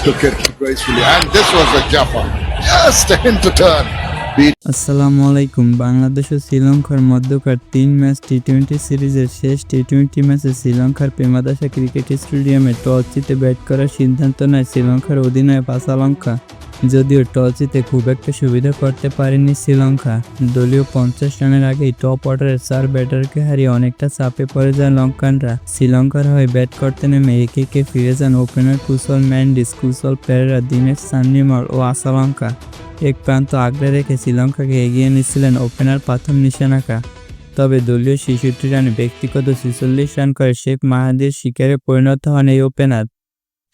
took it gracefully. And this was a jumper. Just a hint to turn. আসসালামু আলাইকুম বাংলাদেশ ও শ্রীলঙ্কার মধ্যকার তিন ম্যাচ টি টোয়েন্টি সিরিজের শেষ টি টোয়েন্টি ম্যাচে শ্রীলঙ্কার প্রেমাদাসা ক্রিকেট স্টেডিয়ামে টস জিতে ব্যাট করার সিদ্ধান্ত নেয় শ্রীলঙ্কার অধিনায়ক আসালঙ্কা যদিও টস জিতে খুব একটা সুবিধা করতে পারেনি শ্রীলঙ্কা। দলীয় পঞ্চাশ রানের আগেই টপ অর্ডারের চার ব্যাটারকে হারিয়ে অনেকটা চাপে পড়ে যায় লঙ্কানরা। শ্রীলঙ্কার হয়ে ব্যাট করতে নেমে একে একে ফিরে যান ওপেনার কুশল ম্যান্ডিস, কুশল পেরেরা, দীনেশ সান্নিমাল ও আসালঙ্কা। এক প্রান্ত আগলে রেখে শ্রীলঙ্কাকে এগিয়ে নিচ্ছিলেন ওপেনার প্রথম নিশানাকা। তবে দলীয় ছেষট্টি রানে ব্যক্তিগত ছেচল্লিশ রান করে শেখ মাহাদির শিকারে পরিণত হন এই ওপেনার।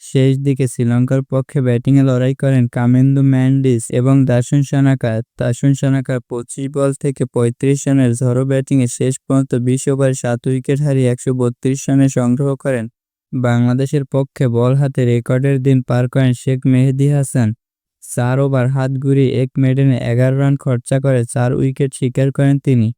শেষ দিকে শ্রীলঙ্কার পক্ষে ব্যাটিংয়ে লড়াই করেন কামেন্দু ম্যান্ডিস এবং দাসুন সানাকা দাসুন সানাকার পঁচিশ বল থেকে পঁয়ত্রিশ রানের ঝড়ো ব্যাটিংয়ে শেষ পর্যন্ত বিশ ওভারে সাত উইকেট হারিয়ে একশো বত্রিশ রানে সংগ্রহ করেন। বাংলাদেশের পক্ষে বল হাতে রেকর্ডের দিন পার করেন শেখ মেহেদি হাসান। চার ওভার হাত ঘুরিয়ে এক মেডেনে এগারো রান খরচা করে চার উইকেট শিকার করেন তিনি।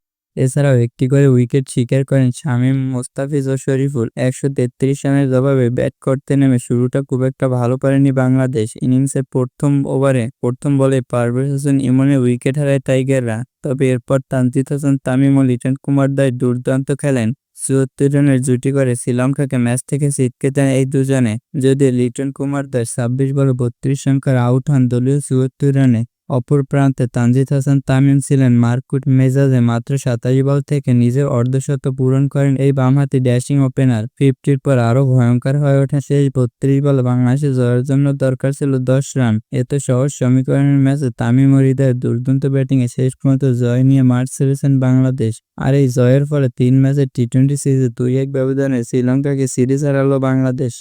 এছাড়াও একটি করে উইকেট শিকার করেন শামীম মোস্তাফিজ ও শরীফুল। একশো তেত্রিশ রানের জবাবে ব্যাট করতে নেমে শুরুটা খুব একটা ভালো করেনি বাংলাদেশ। ইনিংসের প্রথম ওভারে প্রথম বলে পারভেজ হোসেন ইমনের উইকেট হারায় টাইগাররা। তবে এরপর তানজিদ হাসান, তামিম ও লিটন কুমার দায় দুর্দান্ত খেলেন। চুয়াত্তর রানের জুটি করে শ্রীলঙ্কাকে ম্যাচ থেকে ছিটকে দেন এই দুজনে। যদিও লিটন কুমার দাস ছাব্বিশ বলে বত্রিশ সংখ্যার আউট হন, দলীয় চুয়াত্তর রানে অপর প্রান্তে তানজিদ হাসান, তামিম ছিলেন মার্কুট মেজাজে মাত্র সাতাশ বল থেকে নিজের অর্ধশত পূরণ করেন। এই বামহাতি ড্যাশিং ওপেনার ফিফটির পর আরও ভয়ঙ্কর হয়ে ওঠে শেষ বত্রিশ বলে বাংলাদেশে জয়ের জন্য দরকার ছিল দশ রান। এত সহজ সমীকরণের ম্যাচে তামিম ও হৃদয়ের দুর্দান্ত ব্যাটিংয়ে শেষ পর্যন্ত জয় নিয়ে মাঠ ছেড়েছেন বাংলাদেশ। আর এই জয়ের ফলে তিন ম্যাচের টি টোয়েন্টি সিরিজে দুই এক ব্যবধানে শ্রীলঙ্কাকে সিরিজ হারালো বাংলাদেশ।